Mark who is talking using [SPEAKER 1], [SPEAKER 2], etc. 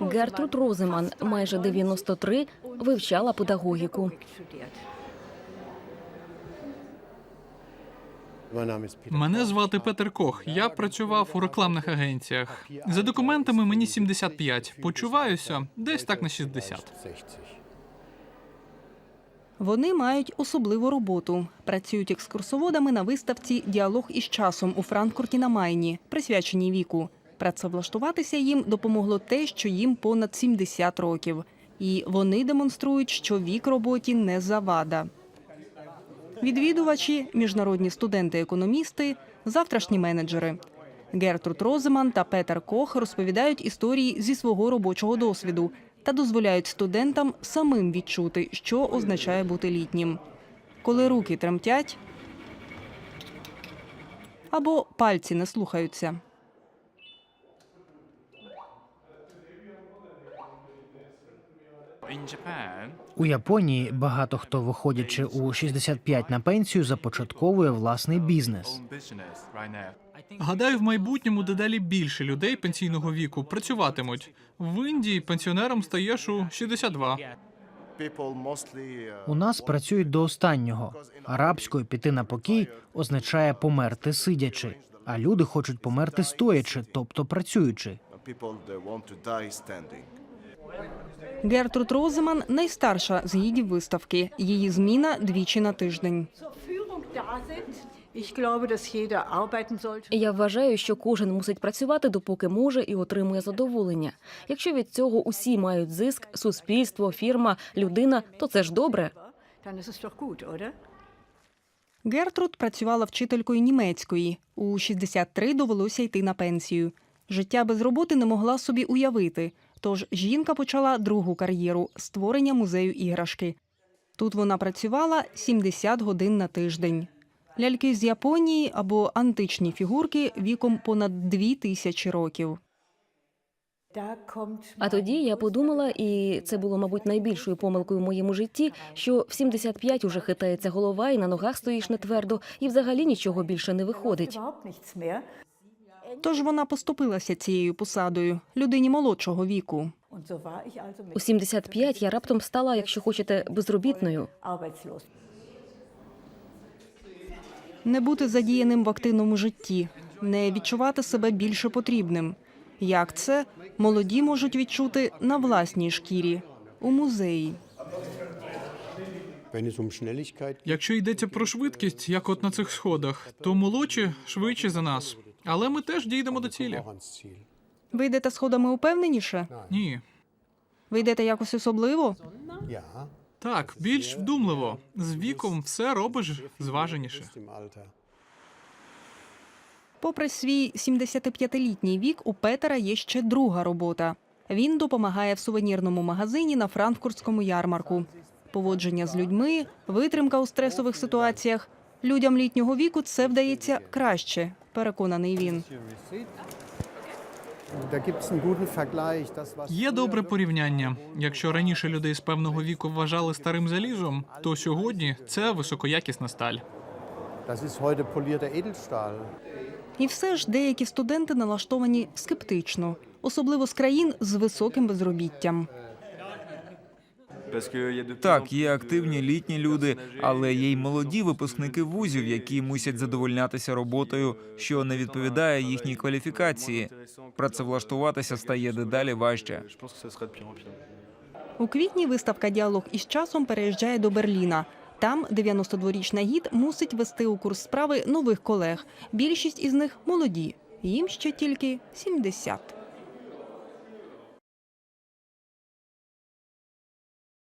[SPEAKER 1] Гертруд Роземан, майже 93, вивчала педагогіку.
[SPEAKER 2] Мене звати Петер Кох. Я працював у рекламних агенціях. За документами мені 75. Почуваюся десь так на 60.
[SPEAKER 3] Вони мають особливу роботу. Працюють екскурсоводами на виставці Діалог із часом у Франкфурті на Майні, присвяченій віку. Працевлаштуватися їм допомогло те, що їм понад 70 років. І вони демонструють, що вік роботі не завада. Відвідувачі, міжнародні студенти-економісти, завтрашні менеджери. Гертруд Роземан та Петер Кох розповідають історії зі свого робочого досвіду та дозволяють студентам самим відчути, що означає бути літнім. Коли руки тремтять або пальці не слухаються.
[SPEAKER 4] У Японії багато хто, виходячи у 65 на пенсію, започатковує власний бізнес.
[SPEAKER 2] Гадаю, в майбутньому дедалі більше людей пенсійного віку працюватимуть. В Індії пенсіонером стаєш у 62.
[SPEAKER 4] У нас працюють до останнього. Арабською піти на покій означає померти сидячи, а люди хочуть померти стоячи, тобто працюючи.
[SPEAKER 3] Гертруд Роземан найстарша з гідів виставки. Її зміна двічі на тиждень.
[SPEAKER 1] Я вважаю, що кожен мусить працювати, допоки може і отримує задоволення. Якщо від цього усі мають зиск, суспільство, фірма, людина, то це ж добре.
[SPEAKER 3] Гертруд працювала вчителькою німецької. У 63 довелося йти на пенсію. Життя без роботи не могла собі уявити. Тож жінка почала другу кар'єру створення музею іграшки. Тут вона працювала 70 годин на тиждень. Ляльки з Японії або античні фігурки віком понад дві тисячі років.
[SPEAKER 1] А тоді я подумала, і це було, мабуть, найбільшою помилкою в моєму житті, що в 75 уже хитається голова, і на ногах стоїш не твердо, і взагалі нічого більше не виходить.
[SPEAKER 3] Тож вона поступилася цією посадою людині молодшого віку.
[SPEAKER 1] У
[SPEAKER 5] mit
[SPEAKER 1] 75 я раптом стала, якщо хочете, безробітною.
[SPEAKER 3] Не бути задіяним в активному житті, не відчувати себе більше потрібним. Як це молоді можуть відчути на власній шкірі у музеї.
[SPEAKER 2] Якщо йдеться про швидкість, як от на цих сходах, то молодші швидше за нас. Але ми теж дійдемо до цілі.
[SPEAKER 3] Ви йдете сходами упевненіше?
[SPEAKER 2] Ні.
[SPEAKER 3] Ви йдете якось особливо?
[SPEAKER 2] Так, більш вдумливо. З віком все робиш зваженіше.
[SPEAKER 3] Попри свій 75-літній вік, у Петера є ще друга робота. Він допомагає в сувенірному магазині на франкфуртському ярмарку. Поводження з людьми, витримка у стресових ситуаціях. Людям літнього віку це вдається краще, переконаний він.
[SPEAKER 2] Є добре порівняння. Якщо раніше людей з певного віку вважали старим залізом, то сьогодні це високоякісна сталь.
[SPEAKER 3] І все ж деякі студенти налаштовані скептично, особливо з країн з високим безробіттям.
[SPEAKER 6] Так, є активні літні люди, але є й молоді випускники вузів, які мусять задовольнятися роботою, що не відповідає їхній кваліфікації. Працевлаштуватися стає дедалі важче.
[SPEAKER 3] У квітні виставка Діалог із часом переїжджає до Берліна. Там 92-річна гід мусить вести у курс справи нових колег. Більшість із них молоді. Їм ще тільки 70.